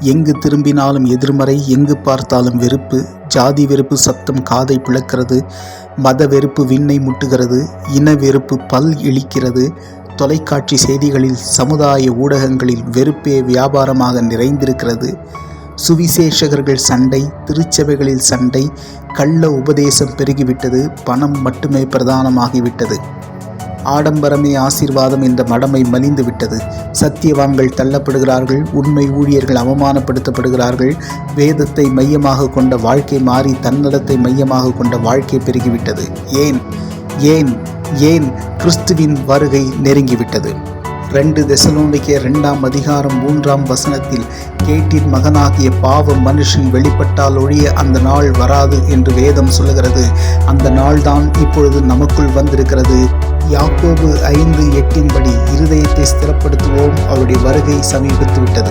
எங்கு திரும்பினாலும் எதிர்மறை எங்கு பார்த்தாலும் வெறுப்பு. ஜாதி வெறுப்பு சத்தம் காதை பிளக்கிறது. மத வெறுப்பு விண்ணை முட்டுகிறது. இன வெறுப்பு பல் இழிக்கிறது. தொலைக்காட்சி செய்திகளில் சமுதாய ஊடகங்களில் வெறுப்பே வியாபாரமாக நிறைந்திருக்கிறது. சுவிசேஷகர்கள் சண்டை திருச்சபைகளில் சண்டை கள்ள உபதேசம் பெருகிவிட்டது. பணம் மட்டுமே பிரதானமாகிவிட்டது. ஆடம்பரமே ஆசீர்வாதம் இந்த மடமை மலிந்து விட்டது. சத்தியவான்கள் தள்ளப்படுகிறார்கள் உண்மை ஊழியர்கள் அவமானப்படுத்தப்படுகிறார்கள். வேதத்தை மையமாக கொண்ட வாழ்க்கை மாறி தன்னலத்தை மையமாக கொண்ட வாழ்க்கை பெருகிவிட்டது. ஏன்? ஏன்? ஏன் கிறிஸ்துவின் வருகை நெருங்கிவிட்டது? ரெண்டு தெசலோனிக்கே ரெண்டாம் அதிகாரம் மூன்றாம் வசனத்தில் கேட்டின் மகனாகிய பாவ மனுஷன் வெளிப்பட்டால் ஒழிய அந்த நாள் வராது என்று வேதம் சொல்லுகிறது. அந்த நாள்தான் இப்பொழுது நமக்குள் வந்திருக்கிறது. யாக்கோபு ஐந்து எட்டின்படி இருதயத்தை ஸ்திரப்படுத்துவோம். அவருடைய வருகை சமீபித்து விட்டது